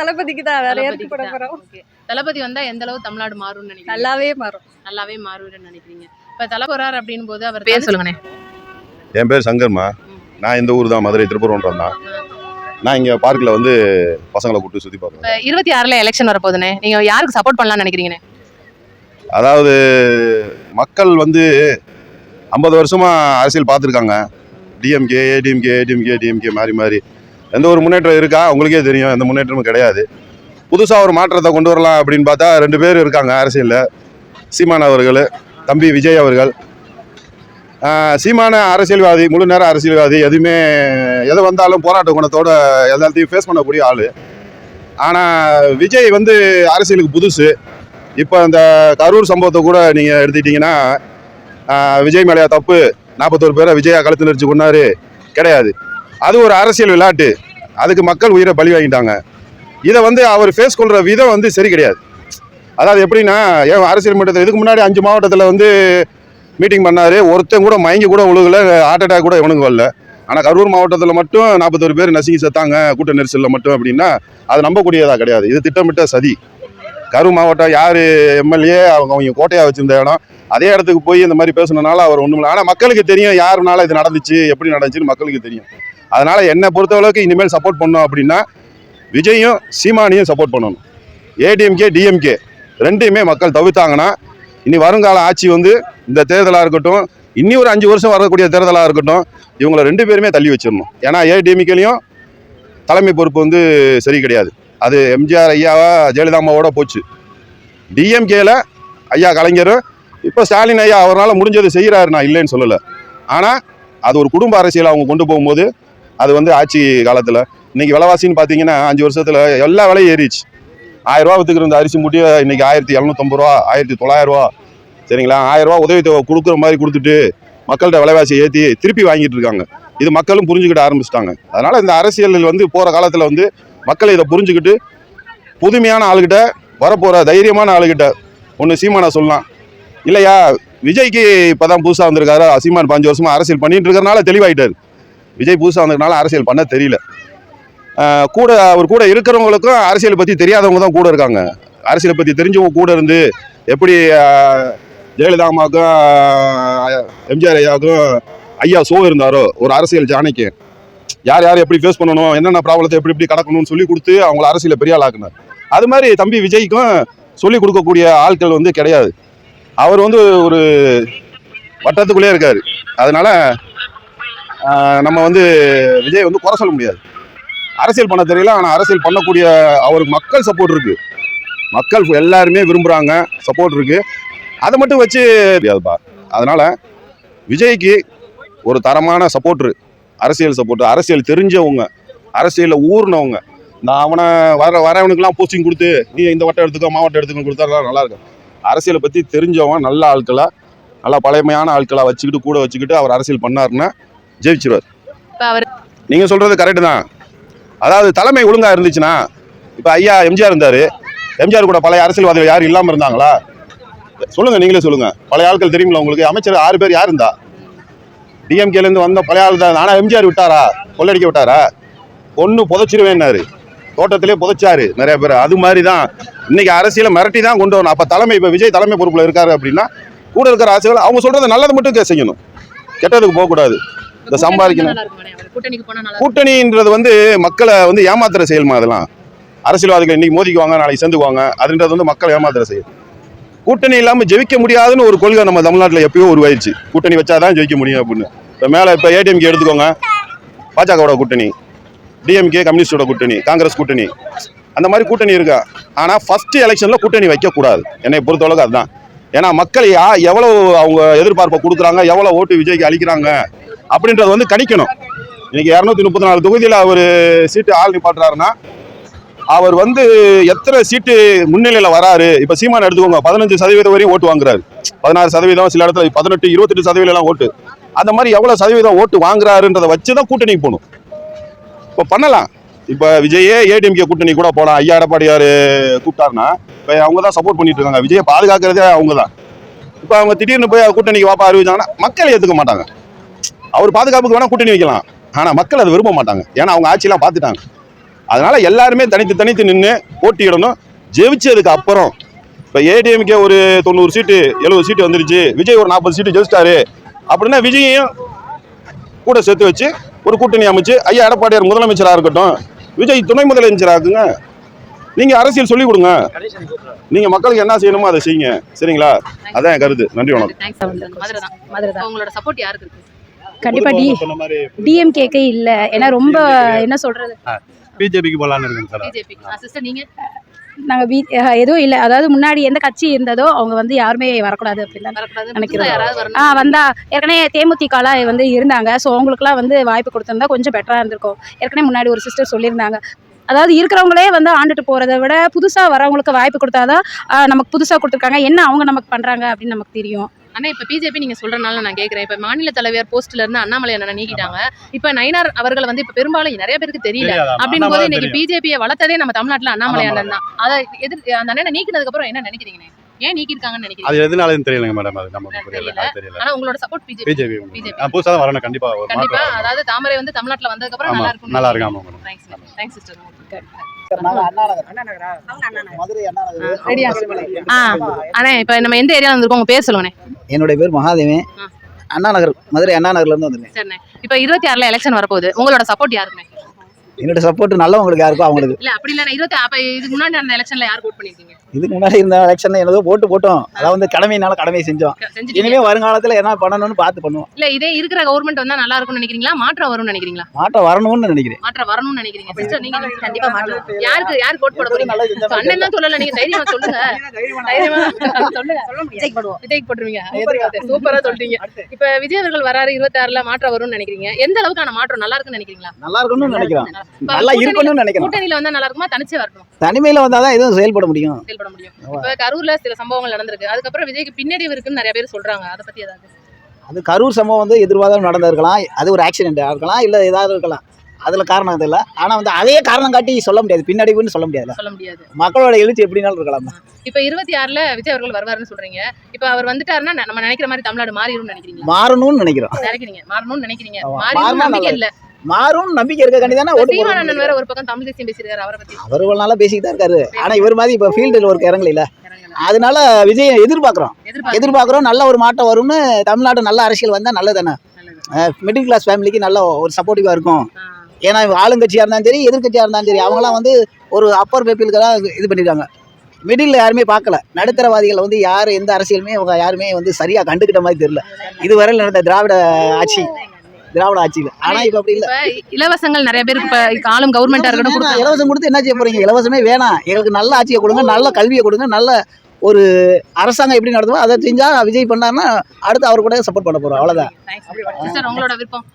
தளபதிக்கு தான் வேற யாருக்கு போட. போறோம். தளபதி வந்தா எந்த அளவு தமிழ்நாடு மாறும்னு நினைக்கிறீங்க? நல்லாவே மாறும். நல்லாவே மாறும்னு நினைக்கிறீங்க. இப்ப தலை போறாரு அப்படின் போது அவர் பேர் சொல்லுங்கண்ணே. என் பேர் சங்கர்மா. நான் இந்த ஊர் தான் மதுரை திருப்பூர்ன்றம் தான் நான் இங்கே பார்க்கில் வந்து பசங்களை கூப்பிட்டு சுற்றி பார்ப்பேன் இப்ப இருபத்தி ஆறுல எலெக்ஷன் வரப்போகுதுண்ணே. நீங்க யாருக்கு சப்போர்ட் பண்ணலாம்னு நினைக்கிறீங்கண்ணே? அதாவது மக்கள் வந்து ஐம்பது வருஷமாக அரசியல் பார்த்துருக்காங்க. டிஎம்கே ஏடிஎம்கே ஏடிஎம்கே டிஎம்கே மாறி மாறி. எந்த ஒரு முன்னேற்றம் இருக்கா? உங்களுக்கே தெரியும். எந்த முன்னேற்றமும் கிடையாது. புதுசாக ஒரு மாற்றத்தை கொண்டு வரலாம் அப்படின்னு பார்த்தா ரெண்டு பேர் இருக்காங்க அரசியலில். சீமான் அவர்கள் தம்பி விஜய் அவர்கள். சீமான அரசியல்வாதி முழு நேர அரசியல்வாதி எதுவுமே எது வந்தாலும் போராட்ட குணத்தோட எல்லாத்தையும் ஃபேஸ் பண்ணக்கூடிய ஆள். ஆனால் விஜய் வந்து அரசியலுக்கு புதுசு. இப்போ அந்த கரூர் சம்பவத்தை கூட நீங்கள் எடுத்துக்கிட்டிங்கன்னா விஜய் மேலையா தப்பு. நாற்பத்தோரு பேரை விஜயா கழுத்து நெரிச்சு கொண்டாரு கிடையாது. அது ஒரு அரசியல் விளையாட்டு. அதுக்கு மக்கள் உயிரை பலி வாங்கிட்டாங்க. இதை வந்து அவர் ஃபேஸ் கொள்கிற விதம் வந்து சரி கிடையாது. அதாவது எப்படின்னா ஏன் அரசியல் மன்றத்தில் இதுக்கு முன்னாடி அஞ்சு மாவட்டத்தில் வந்து மீட்டிங் பண்ணார். ஒருத்தன் கூட மயங்கி கூட உழுகல ஹார்ட் அட்டாக் கூட இவனுக்கு வரல. ஆனால் கரூர் மாவட்டத்தில் மட்டும் நாற்பத்தோரு பேர் நசுங்கி செத்தாங்க கூட்ட நெரிசலில் மட்டும் அப்படின்னா அது நம்பக்கூடியதாக கிடையாது. இது திட்டமிட்ட சதி. கரூர் மாவட்டம் யார் எம்எல்ஏ அவங்க அவங்க கோட்டையாக வச்சுருந்த இடம். அதே இடத்துக்கு போய் இந்த மாதிரி பேசுனதுனால அவர் ஒன்றும் இல்லை ஆனால் மக்களுக்கு தெரியும் யாருனால இது நடந்துச்சு எப்படி நடந்துச்சுன்னு மக்களுக்கு தெரியும். அதனால் என்னை பொறுத்தளவுக்கு இனிமேல் சப்போர்ட் பண்ணோம் அப்படின்னா விஜயும் சீமானியும் சப்போர்ட் பண்ணணும். ஏடிஎம்கே டிஎம்கே ரெண்டையுமே மக்கள் தவிர்த்தாங்கன்னா இனி வருங்கால ஆட்சி வந்து இந்த தேர்தலாக இருக்கட்டும் இன்னி ஒரு அஞ்சு வருஷம் வரக்கூடிய தேர்தலாக இருக்கட்டும் இவங்களை ரெண்டு பேருமே தள்ளி வச்சிடணும். ஏன்னா ஏடிஎம்கேலையும் தலைமை பொறுப்பு வந்து சரி கிடையாது. அது எம்ஜிஆர் ஐயாவா ஜெயலலிதா அம்மாவோட போச்சு. டிஎம்கேல ஐயா கலைஞர் இப்போ ஸ்டாலின் ஐயா அவரால் முடிஞ்சது செய்கிறாரு நான் இல்லைன்னு சொல்லலை. ஆனால் அது ஒரு குடும்ப அரசியல் அவங்க கொண்டு போகும்போது அது வந்து ஆட்சி காலத்தில். இன்றைக்கி விலைவாசின்னு பார்த்தீங்கன்னா அஞ்சு வருஷத்தில் எல்லா விலையும் ஏறிச்சு ஆயிரம் ரூபா வித்துக்கிற அரிசி மூட்டியை இன்றைக்கி ஆயிரத்தி இரநூத்தம்பது ரூபா ஆயிரத்தி தொள்ளாயிரம் ரூபா. சரிங்களா? ஆயிரரூவா உதவித்தொகை உதவி கொடுக்குற மாதிரி கொடுத்துட்டு மக்கள்கிட்ட விலைவாசியை ஏற்றி திருப்பி வாங்கிட்டு இருக்காங்க. இது மக்களும் புரிஞ்சுக்கிட்ட ஆரம்பிச்சிட்டாங்க. அதனால் இந்த அரசியலில் வந்து போகிற காலத்தில் வந்து மக்கள் இதை புரிஞ்சுக்கிட்டு புதுமையான ஆளுகிட்ட வரப்போகிற தைரியமான ஆளுகிட்ட ஒன்று சீமானா சொல்லலாம். இல்லையா? விஜய்க்கு இப்போ தான் புதுசாக வந்திருக்காரு சீமான் பாஞ்சு வருஷமாக அரசியல் பண்ணிட்டு இருக்கிறனால தெளிவாயிட்டார். விஜய் புதுசாக வந்ததுனால அரசியல் பண்ண தெரியல. கூட அவர் கூட இருக்கிறவங்களுக்கும் அரசியல் பற்றி தெரியாதவங்க தான் கூட இருக்காங்க. அரசியலை பற்றி தெரிஞ்சவங்க கூட இருந்து எப்படி ஜெயலலிதா அம்மாவுக்கும் எம்ஜிஆர் ஐயாவுக்கும் ஐயா சோ இருந்தாரோ ஒரு அரசியல் ஜானைக்கு யார் யார் எப்படி ஃபேஸ் பண்ணணும் என்னென்ன ப்ராப்ளத்தை எப்படி எப்படி கடக்கணும்னு சொல்லி கொடுத்து அவங்கள அரசியலை பெரிய ஆளாக்குனார் அது மாதிரி தம்பி விஜய்க்கும் சொல்லி கொடுக்கக்கூடிய ஆட்கள் வந்து கிடையாது. அவர் வந்து ஒரு வட்டத்துக்குள்ளே இருக்கார். அதனால நம்ம வந்து விஜய் வந்து குறை சொல்ல முடியாது. அரசியல் பண்ண தெரியல ஆனால் அரசியல் பண்ணக்கூடிய அவருக்கு மக்கள் சப்போர்ட் இருக்கு. மக்கள் எல்லாருமே விரும்புகிறாங்க சப்போர்ட் இருக்கு. அதை மட்டும் வச்சு முடியாதுப்பா. அதனால் விஜய்க்கு ஒரு தரமான சப்போர்ட்ரு அரசியல் சப்போர்ட் அரசியல் தெரிஞ்சவங்க அரசியலில் ஊர்னவங்க நான் அவனை வர வரவனுக்கெல்லாம் போஸ்டிங் கொடுத்து நீ இந்த வட்டம் எடுத்துக்கோ மாவட்டம் எடுத்துக்கோ கொடுத்தாருலாம் நல்லாயிருக்கும் அரசியலை பற்றி தெரிஞ்சவன் நல்ல ஆட்களாக நல்லா பழமையான ஆட்களாக வச்சுக்கிட்டு கூட வச்சுக்கிட்டு அவர் அரசியல் பண்ணாருன்னா ஜெயிச்சிருவார். நீங்கள் சொல்கிறது கரெக்டு தான். அதாவது தலைமை ஒழுங்காக இருந்துச்சுன்னா இப்போ ஐயா எம்ஜிஆர் இருந்தார். எம்ஜிஆர் கூட பழைய அரசியல்வாதிகள் யாரும் இல்லாமல் இருந்தாங்களா? சொல்லுங்கள் நீங்களே சொல்லுங்கள் பழைய ஆட்கள் தெரியுமில்ல உங்களுக்கு? அமைச்சர் ஆறு பேர் யார் இருந்தா? டிஎம்கேலேருந்து வந்த பழைய ஆள் தான். ஆனால் எம்ஜிஆர் விட்டாரா? கொள்ளடிக்க விட்டாரா? பொண்ணு புதைச்சிருவேன்னாரு. தோட்டத்திலே புதைச்சாரு நிறைய பேர். அது மாதிரி தான் இன்னைக்கு அரசியலை மிரட்டி தான் கொண்டு வரணும். அப்போ தலைமை இப்போ விஜய் தலைமை பொறுப்பில் இருக்காரு அப்படின்னா கூட இருக்கிற அரசியல் அவங்க சொல்றது நல்லது மட்டும் செய்யணும். கெட்டதுக்கு போகக்கூடாது. இந்த சம்பாதிக்கணும். கூட்டணின்றது வந்து மக்களை வந்து ஏமாத்துற செயல்மா அதெல்லாம். அரசியல்வாதிகள் இன்னைக்கு மோதிக்குவாங்க நாளைக்கு சேர்ந்துக்குவாங்க அதுன்றது வந்து மக்களை ஏமாத்துற செயல். கூட்டணி இல்லாமல் ஜெயிக்க முடியாதுன்னு ஒரு கொள்கை நம்ம தமிழ்நாட்டில் எப்பயோ உருவாயிருச்சு. கூட்டணி வச்சாதான் ஜெயிக்க முடியும் அப்படின்னு. இப்போ மேலே இப்போ ஏடிஎம்கே எடுத்துக்கோங்க. பாஜகவோட கூட்டணி டிஎம்கே கம்யூனிஸ்டோட கூட்டணி காங்கிரஸ் கூட்டணி. அந்த மாதிரி கூட்டணி இருக்கா? ஆனால் ஃபர்ஸ்ட் எலெக்ஷனில் கூட்டணி வைக்கக்கூடாது. என்னை பொறுத்தளவுக்கு அதுதான். ஏன்னா மக்கள் யா எவ்வளோ அவங்க எதிர்பார்ப்பை கொடுக்குறாங்க எவ்வளோ ஓட்டு விஜய்க்கு அளிக்கிறாங்க அப்படின்றது வந்து கணிக்கணும். இன்னைக்கு இரநூத்தி முப்பத்தி நாலு தொகுதியில் அவர் சீட்டு ஆள் நிப்பாட்டுறாருன்னா அவர் வந்து எத்தனை சீட்டு முன்னிலையில் வராரு? இப்போ சீமான் எடுத்துக்கோங்க பதினஞ்சு சதவீதம் வரையும் ஓட்டு வாங்குறாரு. பதினாறு சதவீதம் சில இடத்துல பதினெட்டு இருபத்தெட்டு சதவீதம்லாம் ஓட்டு. அந்த மாதிரி எவ்வளோ சதவீதம் ஓட்டு வாங்குறாருன்றதை வச்சு தான் கூட்டணிக்கு போகணும். இப்போ பண்ணலாம். இப்போ விஜயே ஏடிஎம்கே கூட்டணி கூட போகலாம் ஐயா எடப்பாடியார் கூப்பிட்டாருன்னா இப்போ அவங்க தான் சப்போர்ட் பண்ணிட்டு இருக்காங்க. விஜயை பாதுகாக்கிறதே அவங்க தான் இப்போ அவங்க திடீர்னு போய் கூட்டணிக்கு வாப்பா அறிவிச்சாங்கன்னா மக்கள் ஏற்றுக்க மாட்டாங்க. அவர் பாதுகாப்புக்கு வேணா கூட்டணி வைக்கலாம். ஆனால் மக்கள் அதை விரும்ப மாட்டாங்க. ஏன்னா அவங்க ஆட்சியெல்லாம் பார்த்துட்டாங்க. அதனால எல்லாருமே தனித்து தனித்து நின்று போட்டியிடணும். ஜெயிச்சதுக்கு அப்புறம் இப்போ ஏடிஎம்கே ஒரு தொண்ணூறு சீட்டு எழுபது சீட்டு வந்துருச்சு. விஜய் ஒரு நாற்பது சீட்டு ஜெயிச்சிட்டாரு. அப்படின்னா விஜயையும் கூட சேர்த்து வச்சு ஒரு கூட்டணி அமைச்சு ஐயா எடப்பாடியார் முதலமைச்சராக இருக்கட்டும் விஜய் துணை முதலமைச்சராக இருக்குங்க. நீங்கள் அரசியல் சொல்லிக் கொடுங்க. நீங்கள் மக்களுக்கு என்ன செய்யணுமோ அதை செய்யுங்க. சரிங்களா? அதான் என் கருத்து. நன்றி வணக்கம். உங்களோட சப்போர்ட் யாருக்கு கண்டிப்பா டி டிஎம்கேக்கு இல்ல. ஏன்னா ரொம்ப என்ன சொல்றது? பிஜேபிக்கு போலான்னு இருக்குங்க சார். பிஜேபி சிஸ்டர் நீங்க? நாங்க வீ அஹ் எதுவும் இல்ல. அதாவது முன்னாடி எந்த கட்சி இருந்ததோ அவங்க வந்து யாருமே வரக்கூடாது அப்படின்னு நினைக்கிறோம். வரணும். ஆ வந்தா ஏற்கனவே தேமுதிகல வந்து இருந்தாங்க. ஸோ அவங்களுக்குலாம் வந்து வாய்ப்பு கொடுத்திருந்தா கொஞ்சம் பெட்டரா இருந்திருக்கும். ஏற்கனவே முன்னாடி ஒரு சிஸ்டர் சொல்லியிருந்தாங்க. அதாவது இருக்கிறவங்களே வந்து ஆண்டுட்டு போறதை விட புதுசா வரவங்களுக்கு வாய்ப்பு கொடுத்தாதான் நமக்கு புதுசா கொடுத்துருக்காங்க. என்ன அவங்க நமக்கு பண்றாங்க அப்படின்னு நமக்கு தெரியும். ஆனா இப்ப பிஜேபி நீங்க சொல்றனால நான் கேக்குறேன். இப்ப மாநில தலைவர் போஸ்ட்ல இருந்து அண்ணாமலை அண்ணனை நீக்கிட்டாங்க. இப்ப நயினார் அவர்கள் வந்து இப்ப பெரும்பாலும் நிறைய பேருக்கு தெரியல? அப்படின் போது இன்னைக்கு. பிஜேபியை வளர்த்ததே நம்ம தமிழ்நாட்டுல அண்ணாமலை அண்ணன் தான். அதை எதிர் அந்த அண்ணனை நீக்கினதுக்கு அப்புறம் என்ன நினைக்கிறீங்க? ஏன் நீக்கிருக்காங்கன்னு நினைக்கிறீங்க? அது எதுனாலும் தெரியலங்க மேடம் அது நமக்கு புரியல. தெரியல. ஆனா உங்களோட சப்போர்ட் பிஜேபி பிஜேபி. புதுசாக தான் வரணும் கண்டிப்பா ஒரு கண்டிப்பா. அதாவது தாமரை வந்து தமிழ்நாட்டுல வந்ததுக்கு அப்புறம் நல்லா இருக்கும் நல்லா இருக்கு ஆமா மேடம் தேங்க்ஸ் சிஸ்டர் நாங்க அண்ணா நகர்? மதுரை அண்ணா நகர். ரெடியா ஆ அண்ணே இப்ப நம்ம எந்த ஏரியால வந்திருக்கோம்? உங்க பேர் சொல்லுங்கண்ணே. என்னுடைய பேர் மகாதேவன். ஆ. அண்ணா நகர் மதுரை அண்ணா நகர்ல இருந்து வந்திருக்கேன் இப்ப இருபத்தி ஆறுல எலெக்ஷன் வரப்போகுது. உங்களோட சப்போர்ட் யாருக்குண்ணே என்னோட சப்போர்ட் நல்லவங்களுக்கு யாருக்கோ அவங்களுக்கு. இல்ல அப்படி இல்ல இருபத்தி அப்ப இதுக்கு முன்னாடி நடந்த எலெக்ஷன்ல யார் ஓட் பண்ணிருக்கீங்க இதுக்கு முன்னாடி இருந்த எலெக்ஷன்ல என்னதோ போட்டு போட்டோம். அதாவது வந்து கடமையினால கடமை செஞ்சோம். இனிமே வருங்காலத்துல என்ன பண்ணணும்னு பார்த்து பண்ணுவோம். இல்ல இதே இருக்கிற கவர்மெண்ட் வந்தா நல்லா இருக்கும்னு நினைக்கிறீங்களா? மாற்றம் வரும்னு நினைக்கிறீங்களா? மாற்றம் வரணும்னு நினைக்கிறேன். மாற்றம் வரணும்னு நினைக்கிறீங்க. சிஸ்டர் நீங்க கண்டிப்பா மாற்றம் யாருக்கு யாருக்கு ஓட் போட போறீங்க? அண்ணன் தான் சொல்லல நீங்க தைரியமா சொல்லுங்க. தைரியமா சொல்லுங்க. விஜய்க்கு போடுவோம். விஜய்க்கு போட்டுருவீங்க. சூப்பரா சொல்லிட்டீங்க இப்ப விஜய் அவர்கள் வராரு இருபத்தி ஆறுல மாற்றம் வரும்னு நினைக்கிறீங்க. எந்த அளவுக்கான மாற்றம் நல்லா இருக்குன்னு நினைக்கிறீங்களா? நல்லா இருக்கணும்னு நினைக்கிறோம். இப்ப நல்லா இருக்கணும்னு நினைக்கிறோம். கூட்டணியில வந்தா நல்லா இருக்குமா? தனிச்சே வரணும் தனிமையில வந்தாதான் எதுவும் செயல்பட முடியும். செயல்பட முடியும். இப்ப கரூர்ல சில சம்பவங்கள் நடந்திருக்கு. அதுக்கப்புறம் விஜய்க்கு பின்னடைவு இருக்குன்னு நிறைய பேர் சொல்றாங்க. அதை பத்தி ஏதாவது? அது கரூர் சம்பவம் வந்து எதிர்வாதம் நடந்திருக்கலாம். அது ஒரு ஆக்சிடென்ட் இருக்கலாம் இல்ல ஏதாவது இருக்கலாம். அதுல காரணம் இது இல்லை. ஆனா வந்து அதையே காரணம் காட்டி சொல்ல முடியாது. பின்னடைவுன்னு சொல்ல முடியாது. சொல்ல முடியாது. மக்களோட எழுச்சி எப்படினாலும் இருக்கலாம். இப்ப இருபத்தி ஆறுல விஜய் அவர்கள் வருவாருன்னு சொல்றீங்க. இப்ப அவர் வந்துட்டாருன்னா நம்ம நினைக்கிற மாதிரி தமிழ்நாடு மாறிடும்னு நினைக்கிறீங்க மாறணும்னு நினைக்கிறோம். நினைக்கிறீங்க. மாறணும்னு நினைக்கிறீங்க. மாறிடும் நல்லது. இல்ல. மாறும் நம்பிக்கை இருக்க கண்டி தானே ஓட்டு சீமான் அண்ணன் போடுறோம் வேற ஒரு பக்கம் தமிழ் தேசியம் பேசியிருக்காரு அவரை பத்தி. அவர் இவ்வளவு நாளா பேசிக்கிட்டு இருக்காரு. ஆனா இவர் மாதிரி இப்ப ஃபீல்டில் ஒர்க் இறங்கல. அதனால விஜய் எதிர்பார்க்கிறோம். எதிர்பார்க்க எதிர்பார்க்கிறோம். நல்ல ஒரு மாற்றம் வரும்னு தமிழ்நாடு நல்ல அரசியல் வந்தா நல்லது தானே நல்லது. மிடில் கிளாஸ் ஃபேமிலிக்கு நல்ல ஒரு சப்போர்ட்டிவா இருக்கும். ஏன்னா இவங்க ஆளுங்கட்சியா இருந்தாலும் சரி எதிர்க்கட்சியா இருந்தாலும் சரி அவங்களாம் வந்து ஒரு அப்பர் பீப்புளுக்கெல்லாம் இது பண்ணிருக்காங்க. மிடில் யாருமே பார்க்கல. நடுத்தரவாதிகள் வந்து யார் எந்த அரசியலுமே அவங்க யாருமே வந்து சரியா கண்டுக்கிட்ட மாதிரி தெரியல. இதுவரையில் நடந்த திராவிட ஆட்சி. திராவிட ஆட்சியில். ஆனா இப்ப அப்படி இல்ல. இலவசங்கள் நிறைய பேருக்கு இப்ப ஆளும் கவர்மெண்டா இருக்கட்டும் கொடுத்தாங்க இலவசம் கொடுத்து என்ன செய்ய போறீங்க? இலவசமே வேணாம். எங்களுக்கு நல்ல ஆட்சியை கொடுங்க நல்ல கல்வியை கொடுங்க நல்ல ஒரு அரசாங்கம் எப்படி நடத்துமோ அதை செஞ்சா விஜய் பண்ணாருன்னா அடுத்து அவர் கூட சப்போர்ட் பண்ண போறோம். அவ்வளவுதான். சிஸ்டர் உங்களோட விருப்பம்?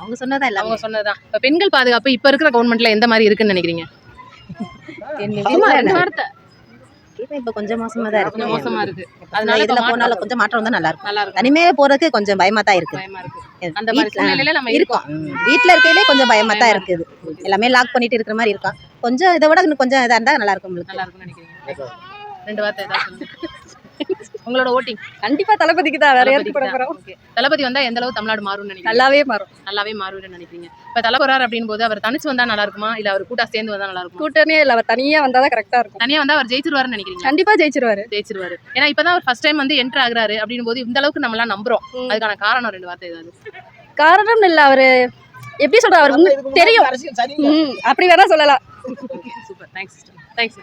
அவங்க சொன்னதா அவங்க சொன்னதுதான் இப்ப பெண்கள் பாதுகாப்பு இப்ப இருக்கிற கவர்மெண்ட்ல எந்த மாதிரி இருக்குன்னு நினைக்கிறீங்க? வார்த்தை இப்ப கொஞ்சம் மோசமா தான் இருக்கு. மோசமா இருக்கு. அதனால இதுல இப்ப மாற்றம் கொஞ்சம் மாற்றம் வந்தா நல்லா இருக்கும். நல்லா இருக்கும். தனிமையில போறதுக்கு கொஞ்சம் பயமா தான் இருக்கு. பயமா இருக்கு. அந்த மாதிரி சூழ்நிலையில நம்ம இருக்கோம். வீட்ல இருக்கையிலே கொஞ்சம் பயமா தான் இருக்குது. எல்லாமே லாக் பண்ணிட்டு இருக்கிற மாதிரி இருக்கும் கொஞ்சம் இதை விட இன்னும் கொஞ்சம் இதா இருந்தா நல்லா இருக்கும் உங்களுக்கு நல்லா இருக்கும்னு நினைக்கிறீங்க. ரெண்டு வார்த்தை ஏதாவது உங்களோட ஓட்டிங். கண்டிப்பா தளபதிக்கு தான் வேற யாருக்கு போட போறோம்? தளபதி வந்தா எந்த அளவு தமிழ்நாடு மாறும்னு நினைக்கிறீங்க? நல்லாவே மாறும். நல்லாவே மாறும்னு நினைக்கிறீங்க. இப்ப போறாரு அப்படின் போது அவர் தனிச்சு வந்தா நல்லா இருக்குமா? இல்ல அவர் கூட்டா சேர்ந்து வந்தா நல்லா இருக்குமா? கூட்டமே இல்ல அவர் தனியா வந்தாதான் கரெக்டா இருக்கும். தனியா வந்தா அவர் ஜெயிச்சிருவாருன்னு நினைக்கிறீங்க கண்டிப்பா ஜெயிச்சிருவாரு. ஜெயிச்சிருவாரு. ஏன்னா இப்பதான் அவர் ஃபர்ஸ்ட் டைம் வந்து என்டர் ஆகுறாரு அப்படின் போது இந்த அளவுக்கு நம்ம எல்லாம் நம்புறோம். அதுக்கான காரணம் ரெண்டு வார்த்தை ஏதாவது? காரணம் இல்ல அவரு எப்படி சொல்ற அவர் உங்க- தெரியும். அப்படி வேணா சொல்லலாம். Super thanks thanks